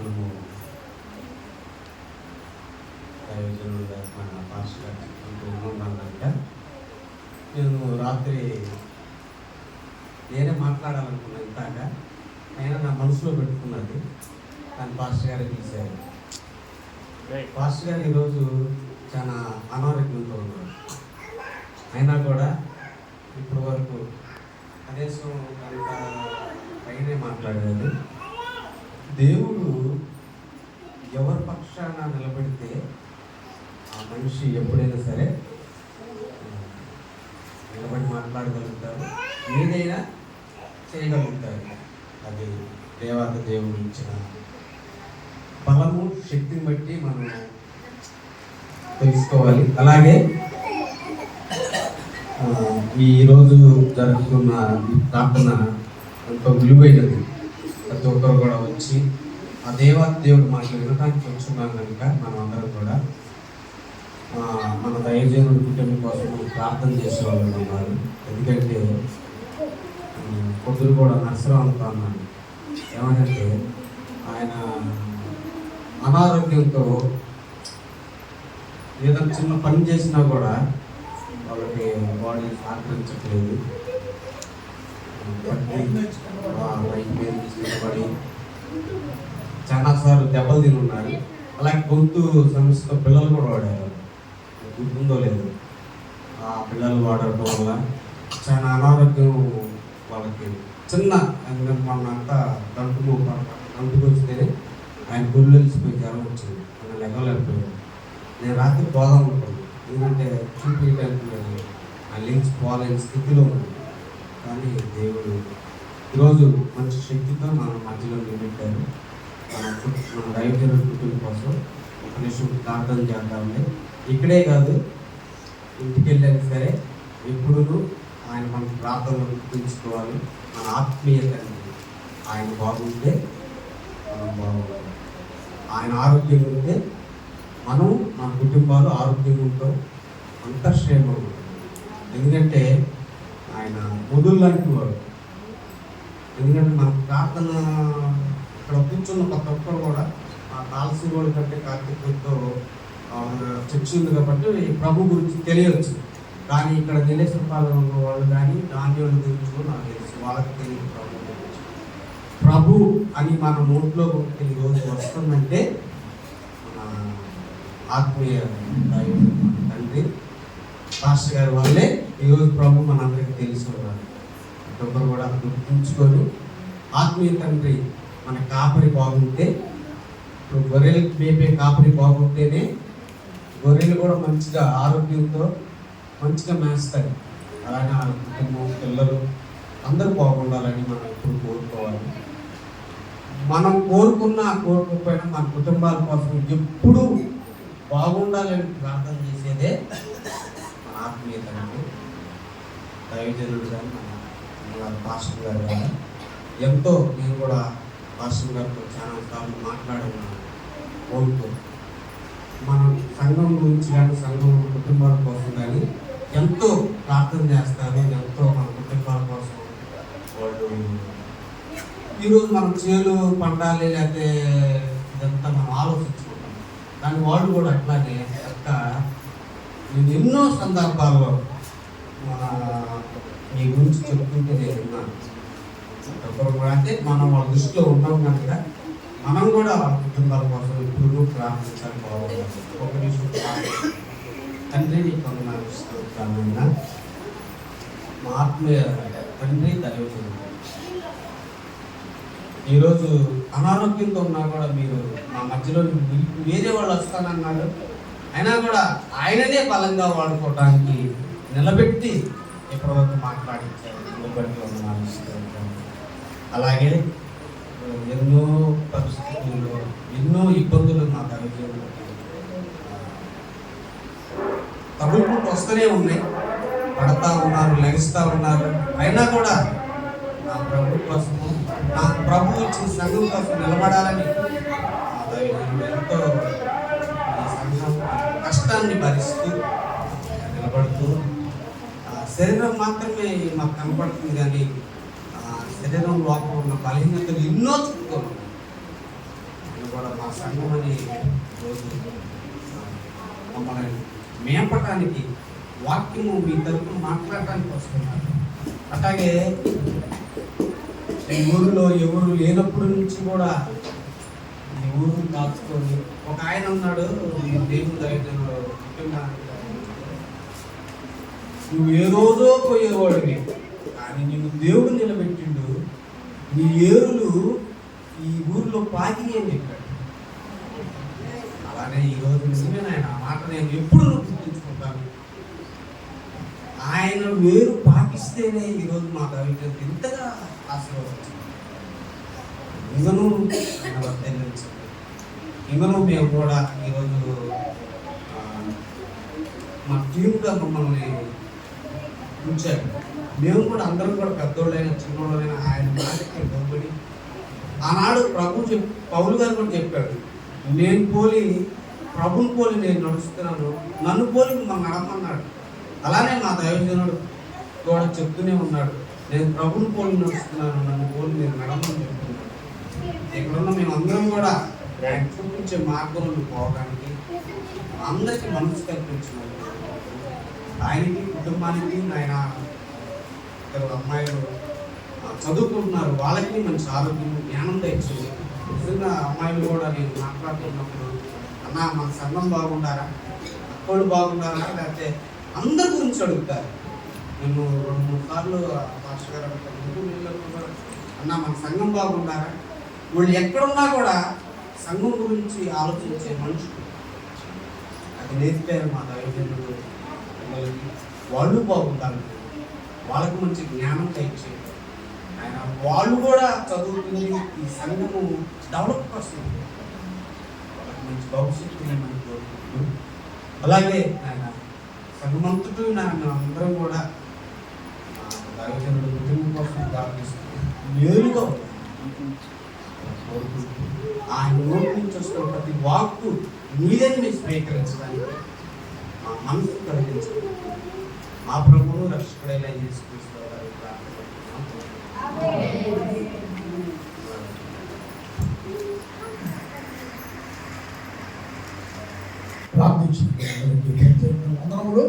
మనము ప్రయోజనంగా మన పాస్టర్ ఉన్నాం కనుక నేను రాత్రి నేనే మాట్లాడాలనుకున్నాను ఇంతాక అయినా నా మనసులో పెట్టుకున్నది. కానీ పాస్టర్ గారే తీశారు పాస్టర్ గారు ఈరోజు చాలా అనారోగ్యంతో ఉన్నారు. అయినా కూడా ఇప్పటి వరకు కనీసం గంట పైనే మాట్లాడారు దేవుడు ఎవరి పక్షాన నిలబడితే ఆ మనిషి ఎప్పుడైనా సరే నిలబడి మాట్లాడగలుగుతారు ఏదైనా చేయగలుగుతారు అది దేవాత దేవుడు ఇచ్చిన బలము శక్తిని బట్టి మనం తెలుసుకోవాలి. అలాగే ఈరోజు జరుగుతున్న ప్రార్థన ఎంతో విలువైనది. ప్రతి ఒక్కరు కూడా వచ్చి ఆ దేవా దేవుడు మాటలు వినడానికి వచ్చున్నాం కనుక మనం అందరం కూడా మన దైవజనుడి కుటుంబం కోసం ప్రార్థన చేసే వాళ్ళు ఉన్నారు ఎందుకంటే ఉమ్, పొద్దులు కూడా నర్సరావు అనుకో ఏమంటే ఆయన అనారోగ్యంతో ఏదైనా చిన్న పని చేసినా కూడా వాళ్ళకి బాడీ సహకరించట్లేదు. పట్టి, మీద తీసుకుని చాలా సార్లు దెబ్బలు తిని ఉన్నారు అలాగే గొంతు సమస్యతో పిల్లలు కూడా వాడారు. గుర్తుందో లేదు. ఆ పిల్లలు వాడటం వల్ల చాలా అనారోగ్యం వాళ్ళకి. చిన్న మొన్నంతా అంతా దంటు దంటుకు వస్తే ఆయన గుళ్ళు వెళ్ళిపోయి జ్వరం వచ్చింది. ఆయన లెగలేకపోయాడు నేను రాత్రి పోదాం అనుకున్నాను. ఎందుకంటే చూపించడానికి నేను ఆ లింక్స్ పోలేని స్థితిలో ఉన్నాను. కానీ దేవుడు ఈరోజు మంచి శక్తితో మన మధ్యలో నిలబెట్టారు. మన మన రైతుల కుటుంబం కోసం ఒక నిమిషం ప్రార్థన చేద్దామని ఇక్కడే కాదు ఇంటికి వెళ్ళాక సరే ఎప్పుడూ ఆయన మన ప్రార్థనలు గుర్తుంచుకోవాలి మన ఆత్మీయతని ఆయన బాగుంటే మనం బాగుండాలి ఆయన ఆరోగ్యం ఉంటే మనం మన కుటుంబాలు ఆరోగ్యంగా ఉంటాం. అంతర్క్షేమం ఎందుకంటే ఆయన మొదలు అంటున్నారు ఎందుకంటే మన ప్రార్థన ఇక్కడ కూర్చున్న ప్రతి ఒక్కరు కూడా ఆ తాలసి వాడు కంటే కార్తీకంతో చర్చ ఉంది కాబట్టి ప్రభు గురించి తెలియవచ్చు. కానీ ఇక్కడ నిలేశ్వర వాళ్ళు కానీ ధాన్యాల గురించి కూడా నాకు తెలుసు. వాళ్ళకి తెలియదు ప్రభు గురించి. ప్రభు అని మన నోట్లో కొన్ని రోజు వస్తుందంటే మన ఆత్మీయ తండ్రి పాస్టర్ గారి వల్లే ఈరోజు ప్రభు మనందరికీ తెలిసి ఉన్నారు కూడా గుర్తుంచుకొని ఆత్మీయ తండ్రి మన కాపరి బాగుంటే ఇప్పుడు గొర్రెలు మేపే కాపరి బాగుంటేనే గొర్రెలు కూడా మంచిగా ఆరోగ్యంతో మంచిగా మేస్తాయి. అలాగే ఆ కుటుంబం పిల్లలు అందరూ బాగుండాలని మనం ఎప్పుడు కోరుకోవాలి. మనం కోరుకున్న కోరుకోకపోయినా మన కుటుంబాల కోసం ఎప్పుడూ బాగుండాలని ప్రార్థన చేసేదే మన ఆత్మీయత దైవజనుడు మన పాస్టర్ గారు కానీ ఎంతో నేను కూడా పాస్టర్ గారితో చాలా సార్లు మాట్లాడున్నాను ఉన్నాను మన సంఘం గురించి కానీ సంఘం కుటుంబాల కోసం కానీ ఎంతో ప్రార్థన చేస్తారు ఎంతో మన కుటుంబాల కోసం వాళ్ళు. ఈరోజు మనం చేలు పండాలి లేకపోతే ఇదంతా మనం ఆలోచించుకుంటాం. కానీ వాళ్ళు కూడా అట్లాగే నేను ఎన్నో సందర్భాల్లో మన మీ గురించి చెప్పుకుంటే నేను విన్నాను. ఒకరు కూడా అంటే మనం వాళ్ళ దృష్టిలో ఉన్నాం కనుక మనం కూడా వాళ్ళ కుటుంబాల కోసం ఎప్పుడు ప్రార్థించాలి ఒకటి ఒక నిమిషం తండ్రి నీకు వందనాలు ఇస్తున్నాను మా ఆత్మీయ తండ్రి దైవజనుడు. ఈరోజు అనారోగ్యంతో ఉన్నా కూడా మీరు మా మధ్యలో వేరే వాళ్ళు వస్తానన్నారు అయినా కూడా ఆయననే బలంగా వాడుకోవడానికి నిలబెట్టి మాట్లాడించారు నిలబెట్టి వందనాలు ఇస్తున్నాను. అలాగే ఎన్నో పరిస్థితుల్లో ఎన్నో ఇబ్బందులు నా దైవజనుడు తగులుకుంటూ వస్తూనే ఉన్నాయి. పడతా ఉన్నారు లెగిస్తూ ఉన్నారు. అయినా కూడా నా ప్రభు కోసము నా ప్రభు ఇచ్చిన సంఘం కోసం నిలబడాలని ఎంతో కష్టాన్ని భరిస్తూ నిలబడుతూ ఆ శరీరం మాత్రమే మాకు కనపడుతుంది కానీ శరీరం లోపల ఉన్న బలహీనతలు ఎన్నో చుట్టుకొని ఉన్నాయి. సంఘం అని రోజు మమ్మల్ని మేపటానికి వాక్యము మీ తరపున మాట్లాడటానికి వస్తున్నారు అట్లాగే ఈ ఊరిలో ఎవరు లేనప్పటి నుంచి కూడా ఊరు ఊరిని ఒక ఆయన ఉన్నాడు దేవుని దైవజనుడు నువ్వు ఏ రోజో పోయేవాడివి కానీ నిన్ను దేవుడు నిలబెట్టిండు. నీ ఏరులు ఈ ఊరిలో పాకిని అని చెప్పాడు. అలానే ఈ రోజు నిజమే ఆయన ఆ మాట నేను ఎప్పుడు గుర్తుంచుకుంటాను. ఆయన వేరు పాకిస్తేనే ఈరోజు మా దైవజనం ఎంతగా ఆశీర్వదించింది. ఇవను ఇవను మేము కూడా ఈరోజు మా టీముగా మమ్మల్ని ఉంచాడు మేము కూడా అందరం కూడా పెద్దోళ్ళైనా చిన్నోళ్ళైనా ఆయన మాటకి లోబడి ఆనాడు ప్రభు చెప్ పౌలు గారు కూడా చెప్పాడు నేను పోలి ప్రభుని పోలి నేను నడుస్తున్నాను నన్ను పోలి మిమ్మల్ని నడమన్నాడు అలానే మా దైవజనుడు కూడా చెప్తూనే ఉన్నాడు నేను ప్రభుని పోలి నడుస్తున్నాను నన్ను పోలి నేను నడమని చెప్తున్నాను ఇక్కడున్న మేము అందరం కూడా ఆయన చూపించే మార్గంలో పోవడానికి అందరికీ మనసు కల్పించిన ఆయనకి కుటుంబానికి ఆయన ఇద్దరు అమ్మాయిలు చదువుకుంటున్నారు. వాళ్ళకి మంచి ఆరోగ్యం జ్ఞానం తెచ్చింది. నిజంగా అమ్మాయిలు కూడా నేను మాట్లాడుతున్నప్పుడు అన్న మన సంఘం బాగుండారా అక్కడు బాగుండారా లేకపోతే అందరి గురించి అడుగుతారు. నేను రెండు మూడు సార్లు మాస్టర్ గారు అన్న మన సంఘం బాగుండారా వీళ్ళు ఎక్కడున్నా కూడా సంఘం గురించి ఆలోచించే మనుషులు. అది నేర్పారు మా దైవజనుడు వాళ్ళు బాగుంటారు. వాళ్ళకు మంచి జ్ఞానం తెచ్చి ఆయన వాళ్ళు కూడా చదువుతుంది ఈ సంఘము డెవలప్ వస్తుంది వాళ్ళకి మంచి భవిష్యత్తు ఇవ్వమని కోరుకుంటూ. అలాగే ఆయన సంఘమంతటూ నాన్న అందరం కూడా ఆ, కుటుంబం కోసం దాని మేలుగా కోరుకుంటూ ఆయన నోటి నుంచి వస్తున్న ప్రతి వాక్కు మీదని మీరు స్వీకరించడానికి మా మనసు కలిగించండి మా ప్రభువును రక్షకుడైన తీసుకొస్తారు వారి ప్రార్థన ప్రార్థించిన వందనములు.